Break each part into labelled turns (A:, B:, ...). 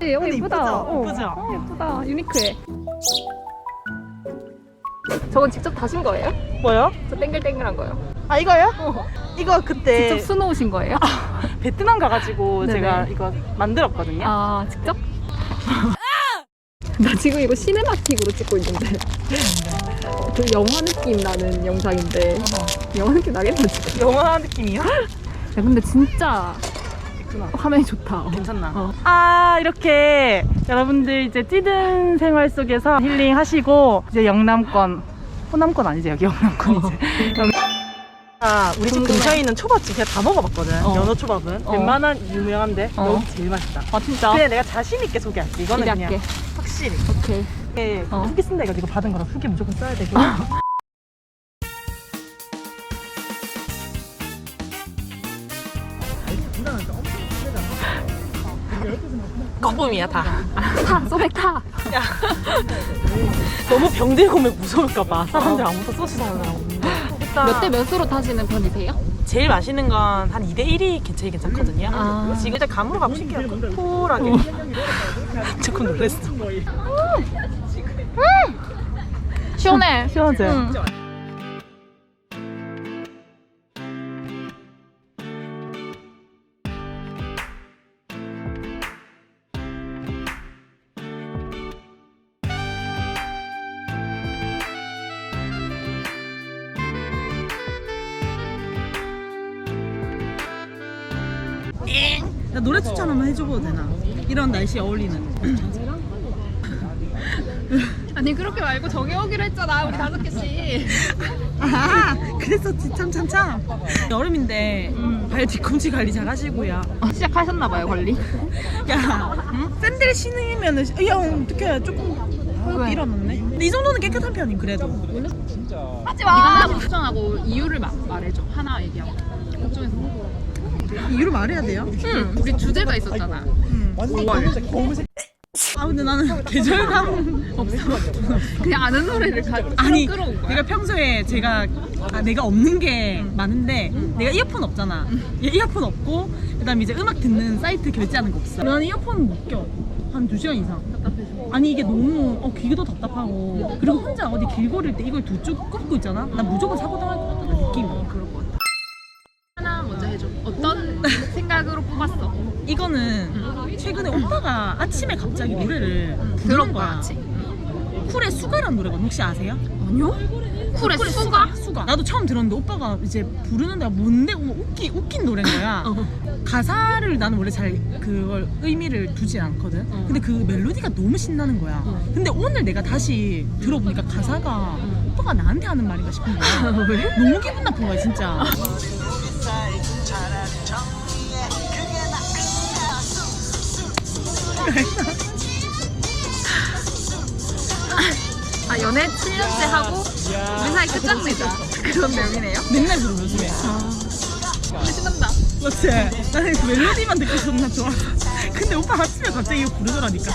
A: 네, 어,
B: 근데
A: 예쁘다.
B: 이쁘죠?
A: 어.
B: 이쁘죠?
A: 어, 예쁘다. 유니크해. 저건 직접 다신 거예요?
B: 뭐요?
A: 저 땡글땡글한 거요.
B: 아 이거요?
A: 어.
B: 이거 그때
A: 직접 수놓으신 거예요?
B: 베트남 가가지고
A: 네네.
B: 제가 이거 만들었거든요.
A: 아, 직접? 나 지금 이거 시네마틱으로 찍고 있는데. 그 영화 느낌 나는 영상인데. 영화 느낌 나겠다, 진짜.
B: 영화 느낌이요?
A: 야, 근데 진짜
B: 있구나.
A: 화면이 좋다.
B: 괜찮나?
A: 어.
B: 아 이렇게 여러분들 이제 찌든 생활 속에서 힐링 하시고 이제 영남권 호남권 아니지 여기 영남권이지. 아 우리 집
A: 궁금해.
B: 근처에 있는 초밥집 제가 다 먹어봤거든.
A: 어.
B: 연어 초밥은
A: 어.
B: 웬만한 유명한데
A: 어.
B: 여기 제일 맛있다.
A: 아, 진짜?
B: 근데 내가 자신 있게 소개할게. 이거는
A: 기대할게.
B: 그냥 확실히.
A: 오케이.
B: 네,
A: 어.
B: 후기 쓴다 이거 이거 받은 거라 후기 무조건 써야 되고. 거품이야 다.
A: 타! 소백 타!
B: 너무 병들고 오면 무서울까봐 사람들 아무도 없는데. 일단
A: 몇대 몇으로 타시는 편이세요?
B: 제일 맛있는 건 한 2대 1이 제일 괜찮거든요.
A: 아.
B: 지금 일단 감으로 가고 싶게요. 쿨하게. 조금 놀랬어.
A: 시원해.
B: 시원하지?
A: 응.
C: 나 노래 추천 한번 해줘도 되나? 이런 날씨에 어울리는.
A: 아니 그렇게 말고 정해오기로 했잖아 우리 다섯 개씩
C: 아, 그랬었지. 참, 참, 참. 여름인데, 발 뒤꿈치 관리 잘 하시고요.
A: 아, 시작하셨나봐요 관리
C: 야, 샌들 신으면은, 야, 어떡해. 조금
A: 왜?
C: 일어났네. 근데 이 정도는 깨끗한 편이 그래도.
A: 하지마 네가 하나 추천하고 이유를 마, 말해줘 하나 얘기하고 걱정해서
C: 이유를 말해야 돼요?
A: 응 우리 주제가 있었잖아
C: 응. 아, 근데 나는 계절감 없어.
A: 그냥 아는 노래를 가,
C: 아니,
A: 끌어온 거야
C: 내가 평소에 제가 아, 내가 없는 게 많은데 내가 이어폰 없잖아. 얘 이어폰 없고 그다음에 이제 음악 듣는 사이트 결제하는 거 없어. 나는 이어폰 못 껴. 한두 시간 이상. 아니 이게 너무 어, 귀도 답답하고 그리고 혼자 어디 길거리일 때 이걸 두쭉 꺾고 있잖아. 난 무조건 사고 당할 것 같다 느낌이.
A: 그럴
C: 아침에 갑자기 노래를 부르는
A: 들어본
C: 거야.
A: 같이
C: 쿨의 수가라는 노래거든. 혹시 아세요?
A: 아니요? 쿨의 수가?
C: 수가. 나도 처음 들었는데 오빠가 이제 부르는 데가 뭔데 어머, 웃기 웃긴 노래인 거야.
A: 어.
C: 가사를 나는 원래 잘 그걸 의미를 두지 않거든.
A: 어.
C: 근데 그 멜로디가 너무 신나는 거야.
A: 어.
C: 근데 오늘 내가 다시 들어보니까 가사가 오빠가 나한테 하는 말인가 싶은 거야.
A: 왜?
C: 너무 기분 나쁜 거야 진짜.
A: 아 연애 7년째 하고 우리 사이 끝장내자 그런 내용이네요
C: 맨날 부르 요즘에.
A: 근데 신난다
C: 맞지? 나는 그 멜로디만 듣고 존나 좋아. 근데 오빠 아침에 갑자기 이거 부르더라니까.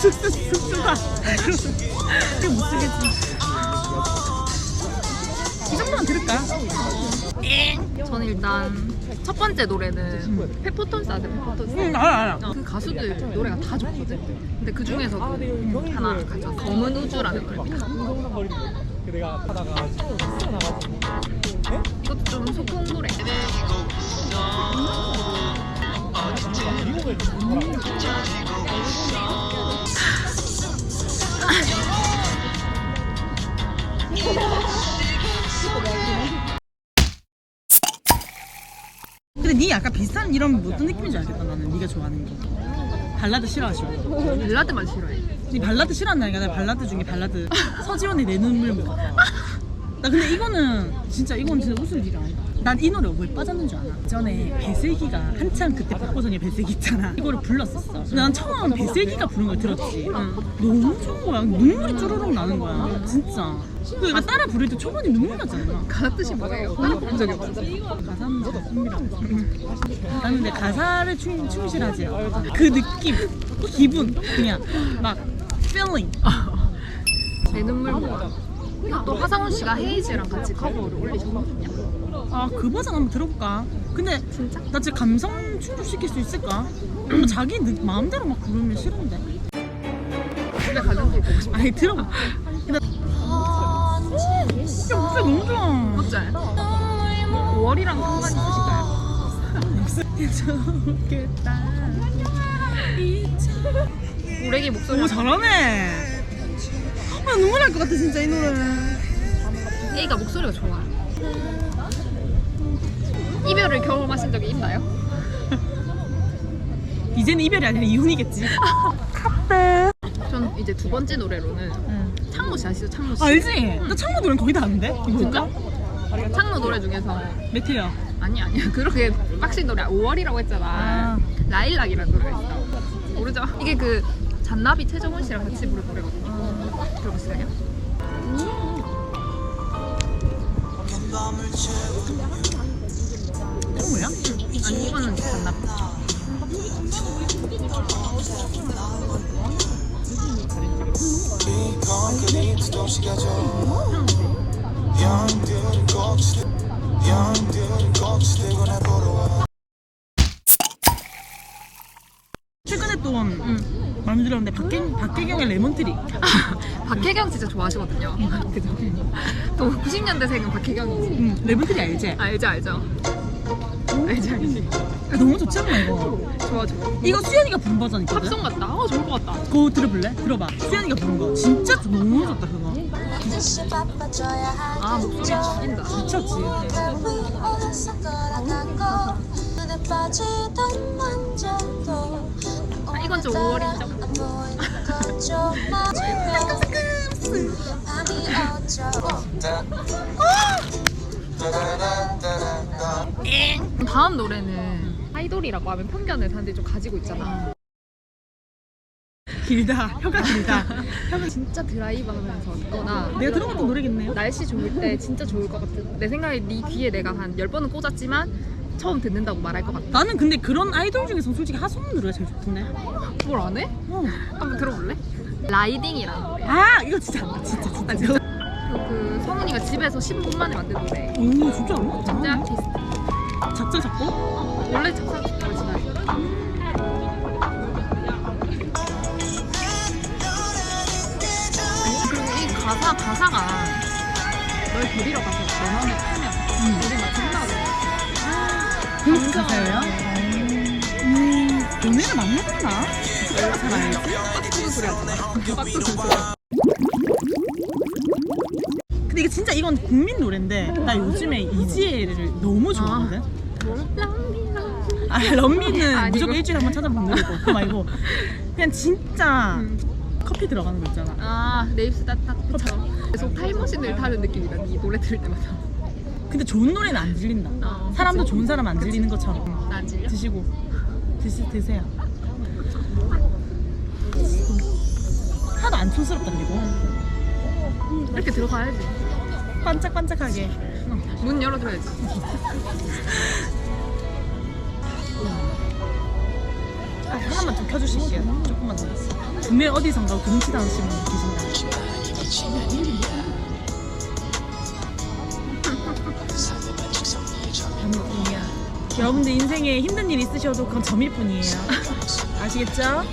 C: 쑥쑥쑥쑥쑥아. 그게 못 쓰겠지. 이 정도만 들을까?
A: 저는 일단 첫 번째 노래는 페퍼톤스 아세요? 페퍼톤스?
C: 응, 알아, 알아.
A: 어, 그 가수들 노래가 다 좋거든. 근데 그 중에서 그 하나 가져. 검은 우주라는 노래입니다. 이것도 좀
C: 비슷한 이런 어떤 느낌인지 알겠다 나는. 네가 좋아하는 게 발라드 싫어하시고
A: 벨라드만 싫어해.
C: 니 발라드 싫어한다니까 나 발라드 중에 발라드. 서지원의 내 눈물 뭐. 나 근데 이거는 진짜 이건 진짜 웃을 일이 아니다 난 이 노래 왜 빠졌는 줄 알아? 전에 배슬기가 한참 그때 박보성의 배슬기 있잖아 이거를 불렀었어 근데 난 처음 배슬기가 부른 걸 들었지 너무 좋은 거야 눈물이 쭈르륵 나는 거야 진짜 그 내가 따라 부를 때 초반에 눈물 나잖아
A: 가사 뜻이 뭐예요? 따라 본 적이 없어.
C: 가사는 진짜 흥미로워. 나는 근데 가사를 충, 충실하지 않아. 그 느낌, 기분, 그냥 막 feeling.
A: 내 눈물 보다. 또 하상훈 씨가 헤이즈랑 같이 커버를 올리셨거든요.
C: 아 그 버전 한번 들어볼까? 근데
A: 진짜?
C: 나 진짜 감성 충족시킬 수 있을까? 뭐 자기 느- 마음대로 막 부르면 싫은데.
A: 집에 가는 길 보고 싶어.
C: 아니 들어봐. 근데 야 목소리 너무 좋아.
A: 맞지? 5월이랑 상관 있으신가요?
C: 좋겠다.
A: 우레기 목소리
C: 오 잘하네. 아 눈물 날 것 같아 진짜 이 노래.
A: A가 목소리가 좋아. 이별을 경험하신 적이 있나요?
C: 이제는 이별이 아니라 이혼이겠지.
A: 전 이제 두 번째 노래로는
C: 응.
A: 창모 씨 아시죠? 창모 씨.
C: 알지? 나 창모 노래 거의 다 아는데. 이거
A: 진짜? 창모 노래 중에서
C: 메테오.
A: 아니 아니야 그렇게 빡신 노래 5월이라고 했잖아.
C: 아.
A: 라일락이라는 노래가 있어. 모르죠? 이게 그 잔나비 최정원 씨랑 같이 부른 노래거든요. 들어보실래요?
C: 이거 뭐야?
A: 아니 이거는
D: 와
C: 최근에 또 많이 들었는데 박경 박혜경의 레몬트리.
A: 박혜경 진짜 좋아하시거든요. 그죠? 또 90년대생은 박혜경이지.
C: 응. 레몬트리 알지?
A: 알죠 알죠. 알지 알지.
C: 아, 너무 좋잖아 이거.
A: 좋아 좋아.
C: 이거 수연이가 부른 버전 있거든.
A: 팝송 같다. 어 좋을 것 같다.
C: 그거 들어볼래? 들어봐. 수연이가 부른 거. 진짜 너무 좋다 그거.
A: 아 목소리 죽인다.
C: 미쳤지.
A: 아 이건 좀 5월이죠. 다음 노래는 아이돌이라고 하면 편견을 사람들이 좀 가지고 있잖아.
C: 길다. 혀가 길다. 혀가
A: 진짜 드라이브 하면서 듣거나
C: 내가 들어봤던 노래겠네요.
A: 날씨 좋을 때 진짜 좋을 것 같은 내 생각에 네 귀에 내가 한 10번은 꽂았지만 처음 듣는다고 말할 것 같아
C: 나는 근데 그런 아이돌 중에서 솔직히 하소연 노래가 제일 좋던데.
A: 뭘 안 해?
C: 어.
A: 한번 들어볼래? 라이딩이라는 노래
C: 아 이거 진짜 진짜 진짜.
A: 아, 진짜? 그리고 그 성훈이가 집에서 15분 만에 만든 노래
C: 오 진짜 알아?
A: 진짜 아티스트
C: 작전 잡고?
A: 원래 작사 작곡을 지나요 그리고 이 가사 가사가 널 데리러 가서 내 맘에 타면 우리 막 생각을
C: 그 가사예요? 음, 연애를 많이 해봤나? 잘 알지?
A: 빡치는 소리 하잖아 빡치는 소리
C: 근데 이게 진짜 이건 국민 노래인데 나 요즘에 이지혜를 너무 좋아하거든. 아, 런미는
A: 아니고.
C: 무조건 일주일에 한 번 찾아보는 노래고 그거 말고 그냥 진짜
A: 음.
C: 커피 들어가는 거 있잖아.
A: 아 내 입술 따뜻처럼 계속 타임머신을 타는 느낌이다 이 노래 들을 때마다
C: 근데 좋은 노래는 안 들린다.
A: 어,
C: 사람도
A: 그치?
C: 좋은 사람 안 들리는 것처럼
A: 나 질려?
C: 드시고 드시, 드세요. 하나도 안 촌스럽다 그리고
A: 이렇게 들어가야지
C: 반짝반짝하게.
A: 문 열어줘야지
C: 아, 하나만 좀 켜주실게요. 조금만 더. 분명 어디선가 하시는 분 계신다. 전일뿐이야. 여러분들 인생에 힘든 일 있으셔도 그건 점일 뿐이에요. 아시겠죠?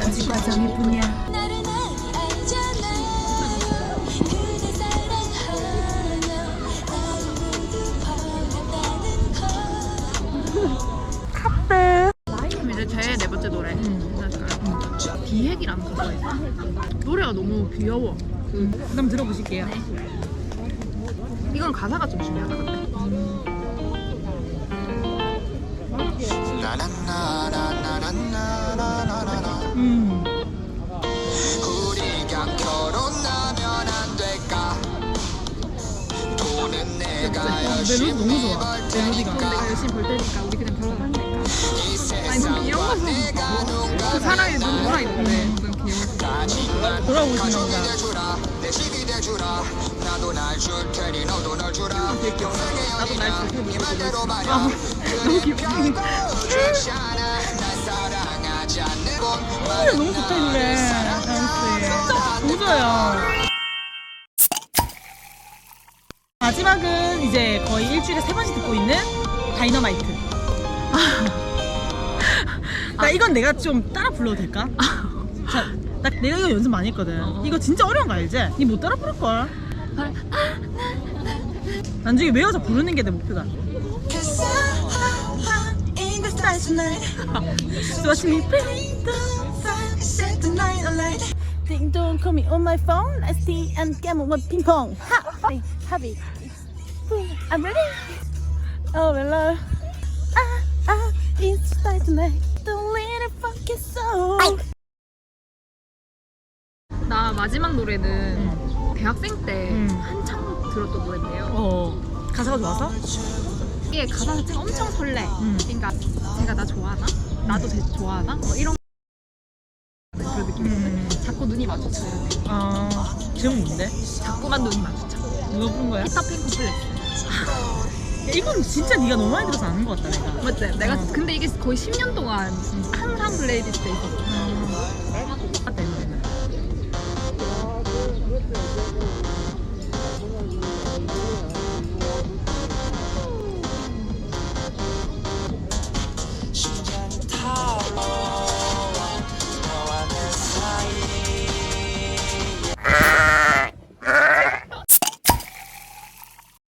C: 당신과 점일 뿐이야.
A: 가사가 있어 노래가 너무 귀여워 그,
C: 그럼 들어보실게요.
A: 이건 가사가 좀 중요하다 근데
D: 나나나나나나나나나
C: 음.
D: 우리가 결혼하면 안 될까 돈은 내가
C: 멜로디 너무 좋아. 멜로디가.
A: 내가 열심히 벌 테니까 우리 그냥 결혼하면 될까
D: 이
A: 아니 좀그 사랑에 눈물아 있는데 좀 귀여워
C: 돌아오시나 보다.
D: 돼주라 내 집이 돼주라 나도 날줄 테니 너도 널 주라
A: 나도 날줄 테니
D: 네 맘대로 말야
A: 아, 너무
C: 너무 좋다 이 노래. 너무 좋아요. 마지막은 이제 거의 일주일에 세 번씩 듣고 있는 다이너마이트. 나 이건 내가 좀 따라 불러도 될까? 자, 나 내가 이거 연습 많이 했거든.
A: 어.
C: 이거 진짜 어려운 거 알지? 니 못 따라 부를 걸. 나중에 외워서 부르는 게 내 목표다.
D: I'm.
C: So watch me play the
D: Set the night alight.
C: Ding dong, call me on my phone. I see and gamble with ping pong. Ha, hey, happy. I'm ready. Oh, hello. Ah, ah, it's stars tonight.
A: 나 마지막 노래는 대학생 때
C: 음.
A: 한창 들었던 노래인데요.
C: 어, 가사가 좋아서?
A: 이게 가사 자체가 엄청 설레.
C: 음.
A: 그러니까 제가 나 좋아하나? 나도 쟤 좋아하나? 뭐 이런 그런 느낌이거든.
C: 음.
A: 자꾸 눈이 마주쳐요.
C: 아, 제목 뭔데?
A: 자꾸만 눈이 마주쳐.
C: 누가 부른 거야?
A: 피터팬 컴플렉스.
C: 야, 이건 진짜 네가 너무 많이 들어서 아는 것 같다, 내가.
A: 맞지? 내가
C: 어.
A: 근데 이게 거의 10년 동안 항상 플레이리스트에 있었어.